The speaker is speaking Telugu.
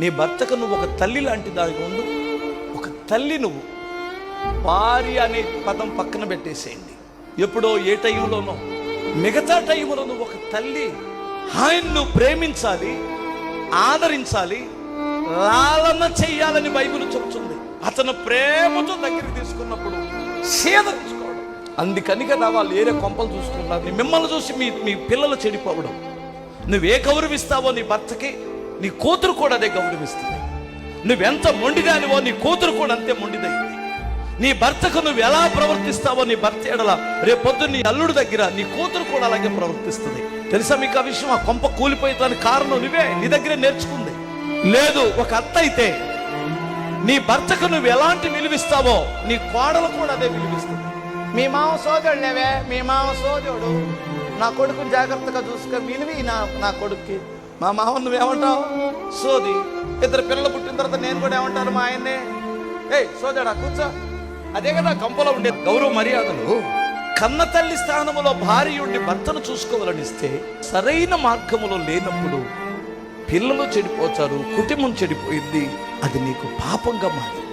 నీ భర్తకు నువ్వు ఒక తల్లి లాంటి దానికి ఉండు. ఒక తల్లి నువ్వు. భార్య అనే పదం పక్కన పెట్టేసేయండి. ఎప్పుడో ఏ టైంలోనో మిగతా టైంలో నువ్వు ఒక తల్లి ఆయన్ను ప్రేమించాలి ఆదరించాలి లాలన చెయ్యాలని బైబిల్ చెబుతుంది. అతను ప్రేమతో దగ్గరికి తీసుకున్నప్పుడు సేదరించుకోవడం అందుకని కదా వాళ్ళు ఏరే కొంపలు చూసుకుంటారు. మిమ్మల్ని చూసి మీ మీ పిల్లలు చెడిపోవడం. నువ్వే గౌరవిస్తావో నీ భర్తకి నీ కూతురు కూడా అదే గౌరవిస్తుంది. నువ్వెంత మొండిదానివో నీ కూతురు కూడా అంతే మొండిదైంది నీ భర్తకు నువ్వు ఎలా ప్రవర్తిస్తావో నీ భర్త ఎడల రేపొద్దు నీ అల్లుడు దగ్గర నీ కూతురు కూడా అలాగే ప్రవర్తిస్తుంది. తెలుసా మీకు ఆ విషయం? ఆ కొంప కూలిపోయేదానికి కారణం నువ్వే. నీ దగ్గరే నేర్చుకుంది. లేదు ఒక అత్త అయితే నీ భర్తకు నువ్వు ఎలాంటి విలువిస్తావో నీ కోడలు కూడా అదే విలువిస్తుంది. మీ మామ సోదరుడు మీ మామ సోదరుడు. నా కొడుకుని జాగ్రత్తగా చూసుకొని విలువి నా నా కొడుక్కి మా మామ నువ్వేమంటావు? సోది ఇద్దరు పిల్లలు పుట్టిన తర్వాత నేను కూడా ఏమంటాను మా ఆయన్నే? ఏయ్ సోదాడా కూర్చో. అదే కదా కంపలో ఉండే గౌరవ మర్యాదలు. కన్న తల్లి స్థానములో భార్య ఉండి భర్తను చూసుకోవాలనిస్తే సరైన మార్గములో లేనప్పుడు పిల్లలు చెడిపోతారు కుటుంబం చెడిపోయింది అది నీకు పాపంగా మారింది.